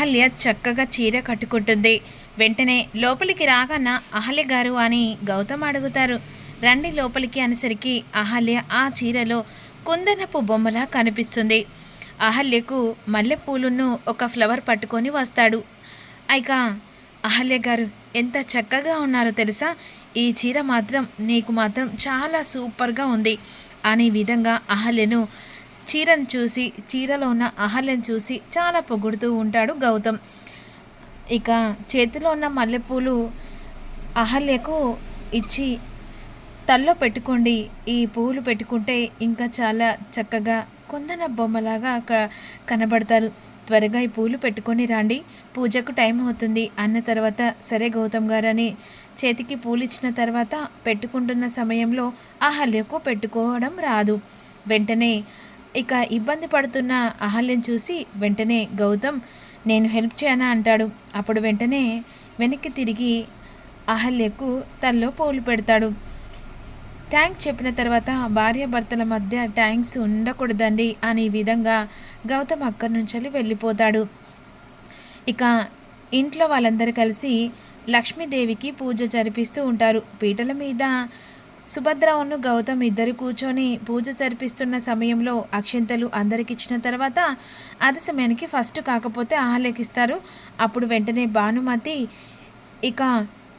అహల్య చక్కగా చీర కట్టుకుంటుంది. వెంటనే లోపలికి రాగాన అహల్య గారు అని గౌతమ్ అడుగుతారు. రండి లోపలికి అనేసరికి అహల్య ఆ చీరలో కుందనపు బొమ్మలా కనిపిస్తుంది. అహల్యకు మల్లెపూలును ఒక ఫ్లవర్ పట్టుకొని వస్తాడు. ఇక అహల్య గారు ఎంత చక్కగా ఉన్నారో తెలుసా? ఈ చీర మాత్రం నీకు మాత్రం చాలా సూపర్గా ఉంది అనే విధంగా అహల్యను చీరను చూసి చీరలో ఉన్న అహల్యను చూసి చాలా పొగుడుతూ ఉంటాడు గౌతమ్. ఇక చేతిలో ఉన్న మల్లెపూలు అహల్యకు ఇచ్చి తల్లో పెట్టుకోండి. ఈ పువ్వులు పెట్టుకుంటే ఇంకా చాలా చక్కగా కొందన బొమ్మలాగా అక్కడ కనబడతారు. త్వరగా ఈ పూలు పెట్టుకొని రండి. పూజకు టైం అవుతుంది. అన్న తర్వాత సరే గౌతమ్ గారని చేతికి పూలు ఇచ్చిన తర్వాత పెట్టుకుంటున్న సమయంలో అహల్యకు పెట్టుకోవడం రాదు. వెంటనే ఇక ఇబ్బంది పడుతున్న అహల్యం చూసి వెంటనే గౌతమ్ నేను హెల్ప్ చేయనా? అంటాడు. అప్పుడు వెంటనే వెనక్కి తిరిగి అహల్యకు తల్లో పోలు పెడతాడు. ట్యాంక్ చెప్పిన తర్వాత భార్యాభర్తల మధ్య ట్యాంక్స్ ఉండకూడదండి అనే విధంగా గౌతమ్ అక్కడి నుంచి వెళ్ళిపోతాడు. ఇక ఇంట్లో వాళ్ళందరూ కలిసి లక్ష్మీదేవికి పూజ జరిపిస్తూ ఉంటారు. పీటల మీద సుభద్రవును గౌతమ్ ఇద్దరు కూర్చొని పూజ జరిపిస్తున్న సమయంలో అక్షంతలు అందరికి ఇచ్చిన తర్వాత అది సమయానికి ఫస్ట్ కాకపోతే ఆహ్లేకిస్తారు. అప్పుడు వెంటనే భానుమతి ఇక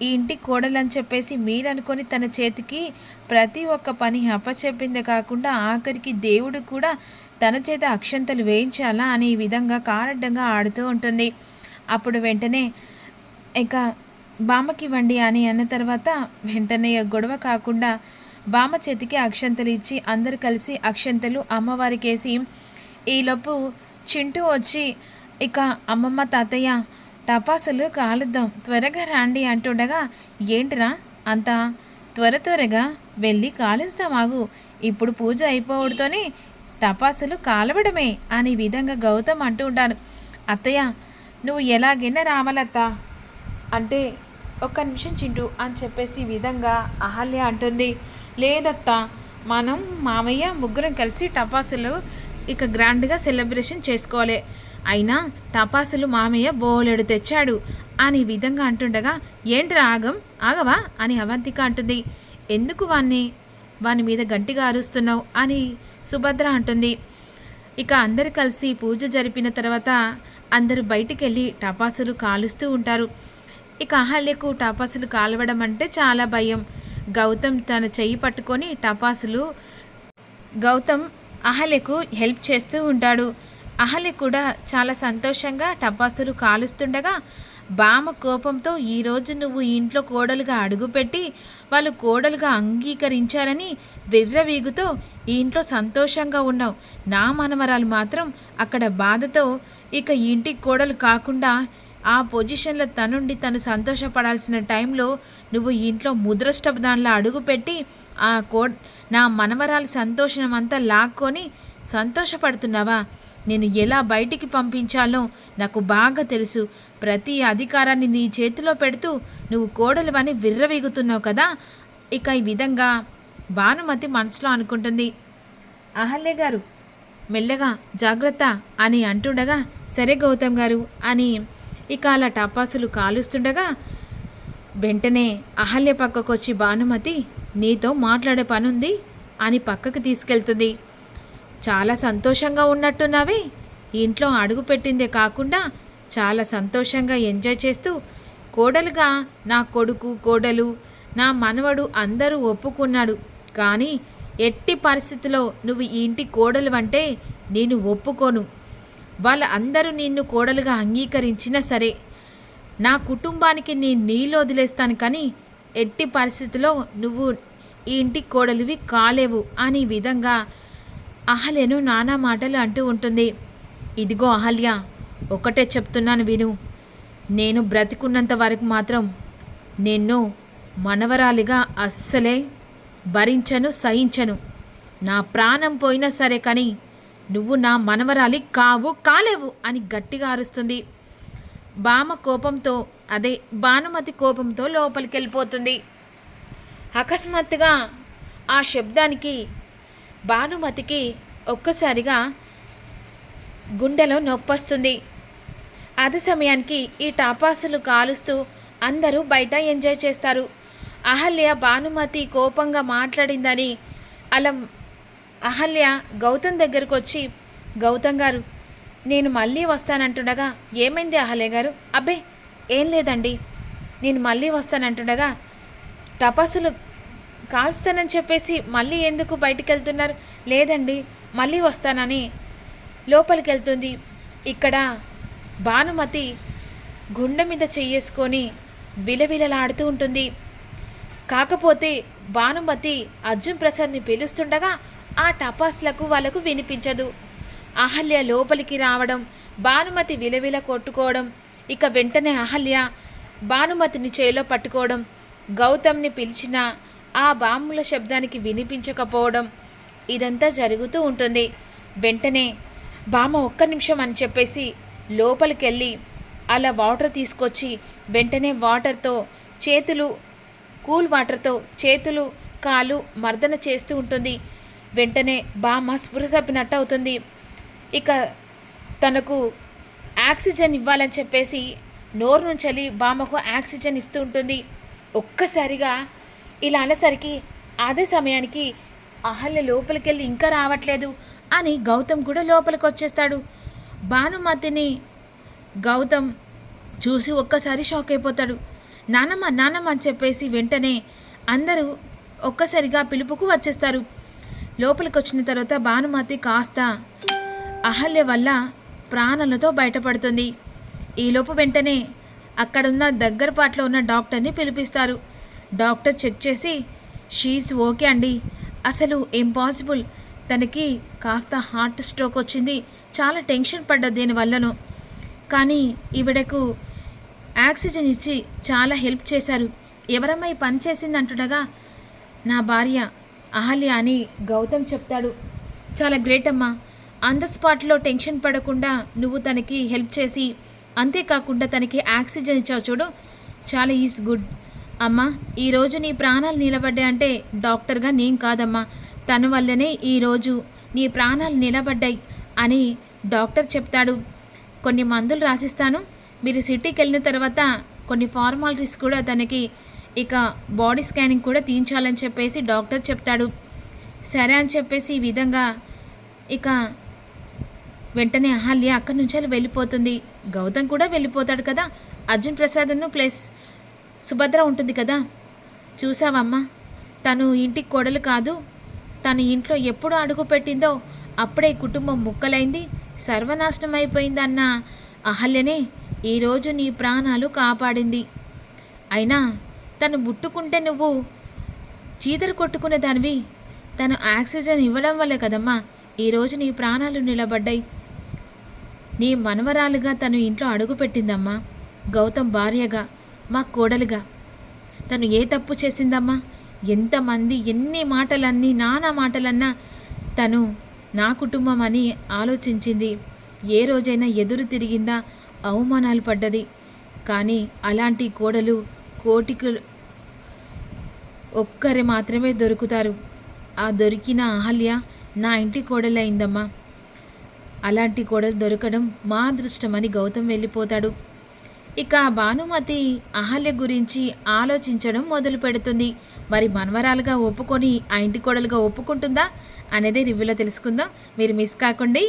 ఈ ఇంటి కోడలని చెప్పేసి మీరనుకొని తన చేతికి ప్రతి ఒక్క పని అప్పచెప్పిందే కాకుండా ఆఖరికి దేవుడు కూడా తన చేత అక్షంతలు వేయించాలా? అనే విధంగా కారడ్డంగా ఆడుతూ ఉంటుంది. అప్పుడు వెంటనే ఇక బామకివ్వండి అని అన్న తర్వాత వెంటనే గొడవ కాకుండా బామ్మ చేతికి అక్షంతలు ఇచ్చి అందరు కలిసి అక్షంతలు అమ్మవారికేసి ఈలోపు చింటూ వచ్చి ఇక అమ్మమ్మ తాతయ్య టపాసులు కాలుద్దాం త్వరగా రాండి అంటుండగా ఏంటిరా అంత త్వర త్వరగా వెళ్ళి కాలుస్తాం ఆగు. ఇప్పుడు పూజ అయిపోవడంతోనే టపాసులు కాలవడమే అనే విధంగా గౌతమ్ అంటూ ఉంటాను అత్తయ్య నువ్వు ఎలాగైనా రామలత్త అంటే ఒక్క నిమిషం చింటూ అని చెప్పేసి విధంగా అహల్య అంటుంది. లేదత్తా మనం మామయ్య ముగ్గురం కలిసి టపాసులు ఇక గ్రాండ్గా సెలబ్రేషన్ చేసుకోవాలి. అయినా టపాసులు మామయ్య బోలెడు తెచ్చాడు అని విధంగా అంటుండగా ఏంటి ఆగం? ఆగవా? అని అవంతిక అంటుంది. ఎందుకు వాణ్ణి? వాని మీద గట్టిగా అరుస్తున్నావు? అని సుభద్ర అంటుంది. ఇక అందరు కలిసి పూజ జరిపిన తర్వాత అందరూ బయటికి వెళ్ళి టపాసులు కాలుస్తూ ఉంటారు. ఇక అహల్యకు టపాసులు కాలవడం అంటే చాలా భయం. గౌతమ్ తన చెయ్యి పట్టుకొని టపాసులు గౌతమ్ అహల్యకు హెల్ప్ చేస్తూ ఉంటాడు. అహల్య కూడా చాలా సంతోషంగా టపాసులు కాలుస్తుండగా బామ కోపంతో ఈరోజు నువ్వు ఇంట్లో కోడలుగా అడుగుపెట్టి వాళ్ళు కోడలుగా అంగీకరించారని విర్రవీగుతో ఈ ఇంట్లో సంతోషంగా ఉన్నావు. నా మనవరాలు మాత్రం అక్కడ బాధతో ఇక ఇంటికి కోడలు కాకుండా ఆ పొజిషన్లో తనుండి తను సంతోషపడాల్సిన టైంలో నువ్వు ఇంట్లో ముద్రష్ట దానిలో అడుగుపెట్టి ఆ కో నా మనవరాలి సంతోషం అంతా లాక్కొని సంతోషపడుతున్నావా? నేను ఎలా బయటికి పంపించాలో నాకు బాగా తెలుసు. ప్రతి అధికారాన్ని నీ చేతిలో పెడుతూ నువ్వు కోడలువని విర్రవీగుతున్నావు కదా? ఇక ఈ విధంగా భానుమతి మనసులో అనుకుంటుంది. అహల్య గారు మెల్లగా జాగ్రత్త అని అంటుండగా సరే గౌతమ్ గారు అని ఇక అలా టపాసులు కాలుస్తుండగా వెంటనే అహల్య పక్కకొచ్చి భానుమతి నీతో మాట్లాడే పనుంది అని పక్కకు తీసుకెళ్తుంది. చాలా సంతోషంగా ఉన్నట్టున్నావే. ఇంట్లో అడుగు పెట్టిందే కాకుండా చాలా సంతోషంగా ఎంజాయ్ చేస్తూ కోడలుగా నా కొడుకు కోడలు నా మనవడు అందరూ ఒప్పుకున్నాడు. కానీ ఎట్టి పరిస్థితిలో నువ్వు ఈ ఇంటి కోడలు అంటే నేను ఒప్పుకోను. వాళ్ళ అందరూ నిన్ను కోడలుగా అంగీకరించినా సరే నా కుటుంబానికి నేను నీళ్ళు వదిలేస్తాను కానీ ఎట్టి పరిస్థితిలో నువ్వు ఈ ఇంటి కోడలివి కాలేవు అని విధంగా అహల్యను నానా మాటలు అంటూ ఉంటుంది. ఇదిగో అహల్య ఒకటే చెప్తున్నాను విను. నేను బ్రతికున్నంత వరకు మాత్రం నిన్ను మనవరాలిగా అస్సలే భరించను సహించను. నా ప్రాణం పోయినా సరే కానీ నువ్వు నా మనవరాలి కావు కాలేవు అని గట్టిగా అరుస్తుంది. బామ కోపంతో అదే భానుమతి కోపంతో లోపలికి వెళ్ళిపోతుంది అకస్మాత్తుగా ఆ శబ్దానికి భానుమతికి ఒక్కసారిగా గుండెలో నొప్పొస్తుంది. అదే సమయానికి ఈ టాపాసులు కాలుస్తూ అందరూ బయట ఎంజాయ్ చేస్తారు. అహల్య భానుమతి కోపంగా మాట్లాడిందని అలా అహల్య గౌతమ్ దగ్గరకు వచ్చి గౌతమ్ గారు నేను మళ్ళీ వస్తానంటుండగా ఏమైంది అహల్య గారు? అబ్బే ఏం లేదండి. నేను మళ్ళీ వస్తానంటుండగా టపాసులు కాల్స్తానని చెప్పేసి మళ్ళీ ఎందుకు బయటికి వెళ్తున్నారు లేదండి మళ్ళీ వస్తానని లోపలికి వెళ్తుంది ఇక్కడ భానుమతి గుండె మీద చెయ్యేసుకొని విలవిలలాడుతూ ఉంటుంది. కాకపోతే భానుమతి అర్జున్ ప్రసాద్ని పిలుస్తుండగా ఆ టపాస్లకు వాళ్ళకు వినిపించదు. అహల్య లోపలికి రావడం భానుమతి విలవిల కొట్టుకోవడం ఇక వెంటనే అహల్య భానుమతిని చేలో పట్టుకోవడం గౌతమ్ని పిలిచిన ఆ బాంబుల శబ్దానికి వినిపించకపోవడం ఇదంతా జరుగుతూ ఉంటుంది. వెంటనే బామ్మ ఒక్క నిమిషం అని చెప్పేసి లోపలికి వెళ్ళి అలా వాటర్ తీసుకొచ్చి వెంటనే వాటర్తో చేతులు కూల్ వాటర్తో చేతులు కాలు మర్దన చేస్తూ ఉంటుంది. వెంటనే బామ్మ స్పృహ తప్పినట్టు అవుతుంది ఇక తనకు ఆక్సిజన్ ఇవ్వాలని చెప్పేసి నోరు నుంచి బామ్మకు ఆక్సిజన్ ఇస్తూ ఉంటుంది. ఒక్కసారిగా ఇలా అనేసరికి అదే సమయానికి అహల్య లోపలికి వెళ్ళి ఇంకా రావట్లేదు అని గౌతమ్ కూడా లోపలికి వచ్చేస్తాడు భానుమతిని గౌతమ్ చూసి ఒక్కసారి షాక్ అయిపోతాడు నానమ్మ నానమ్మ అని చెప్పేసి వెంటనే అందరూ ఒక్కసారిగా పిలుపుకు వచ్చేస్తారు. లోపలికి వచ్చిన తర్వాత భానుమతి కాస్త అహల్య వల్ల ప్రాణాలతో బయటపడుతుంది. ఈలోపు వెంటనే అక్కడున్న దగ్గరపాట్లో ఉన్న డాక్టర్ని పిలిపిస్తారు. డాక్టర్ చెక్ చేసి షీస్ ఓకే అండి. అసలు ఇంపాసిబుల్ తనకి కాస్త హార్ట్ స్ట్రోక్ వచ్చింది. చాలా టెన్షన్ పడ్డ దీనివల్లను కానీ ఈవిడకు ఆక్సిజన్ ఇచ్చి చాలా హెల్ప్ చేశారు. ఎవరమ్మా ఈ పని చేసింది? అంటుండగా నా భార్య అహల్య అని గౌతమ్ చెప్తాడు. చాలా గ్రేట్ అమ్మా. ఆన్ ద స్పాట్లో టెన్షన్ పడకుండా నువ్వు తనకి హెల్ప్ చేసి అంతేకాకుండా తనకి ఆక్సిజన్ ఇచ్చావు చూడు. చాలా ఈజ్ గుడ్ అమ్మా ఈరోజు నీ ప్రాణాలు నిలబడ్డాయంటే డాక్టర్గా నేను కాదమ్మా. తన వల్లనే ఈరోజు నీ ప్రాణాలు నిలబడ్డాయి అని డాక్టర్ చెప్తాడు. కొన్ని మందులు రాసిస్తాను. మీరు సిటీకి వెళ్ళిన తర్వాత కొన్ని ఫార్మాలిటీస్ కూడా తనకి ఇక బాడీ స్కానింగ్ కూడా తీయించాలని చెప్పేసి డాక్టర్ చెప్తాడు. సరే అని చెప్పేసి ఈ విధంగా ఇక వెంటనే అహల్య అక్కడి నుంచి వెళ్ళిపోతుంది. గౌతమ్ కూడా వెళ్ళిపోతాడు కదా. అర్జున్ ప్రసాద్ను ప్లస్ సుభద్ర ఉంటుంది కదా. చూసావమ్మా తను ఇంటికి కొడలు కాదు. తన ఇంట్లో ఎప్పుడు అడుగు పెట్టిందో అప్పుడే కుటుంబం ముక్కలైంది. సర్వనాశనం అయిపోయిందన్న అహల్యనే ఈరోజు నీ ప్రాణాలు కాపాడింది. అయినా తను ముట్టుకుంటే నువ్వు చీదరు కొట్టుకునే దానివి. తను ఆక్సిజన్ ఇవ్వడం వల్లే కదమ్మా ఈరోజు నీ ప్రాణాలు నిలబడ్డాయి. నీ మనవరాలుగా తను ఇంట్లో అడుగుపెట్టిందమ్మా గౌతమ్ భార్యగా మా కోడలుగా. తను ఏ తప్పు చేసిందమ్మా ఎంతమంది ఎన్ని మాటలన్నీ నానా మాటలన్నా తను నా కుటుంబం అని ఆలోచించింది. ఏ రోజైనా ఎదురు తిరిగిందా అవమానాలు పడ్డది. కానీ అలాంటి కోడలు కోటికి ఒక్కరే మాత్రమే దొరుకుతారు. ఆ దొరికిన అహల్య నా ఇంటి కోడలైందమ్మా. అలాంటి కోడలు దొరకడం మా అదృష్టమని గౌతమ్ వెళ్ళిపోతాడు. ఇక భానుమతి అహల్య గురించి ఆలోచించడం మొదలు పెడుతుంది. మరి మనవరాలుగా ఒప్పుకొని ఆ ఇంటి కోడలుగా ఒప్పుకుంటుందా? అనేది రివ్యూలో తెలుసుకుందాం. మీరు మిస్ కాకండి.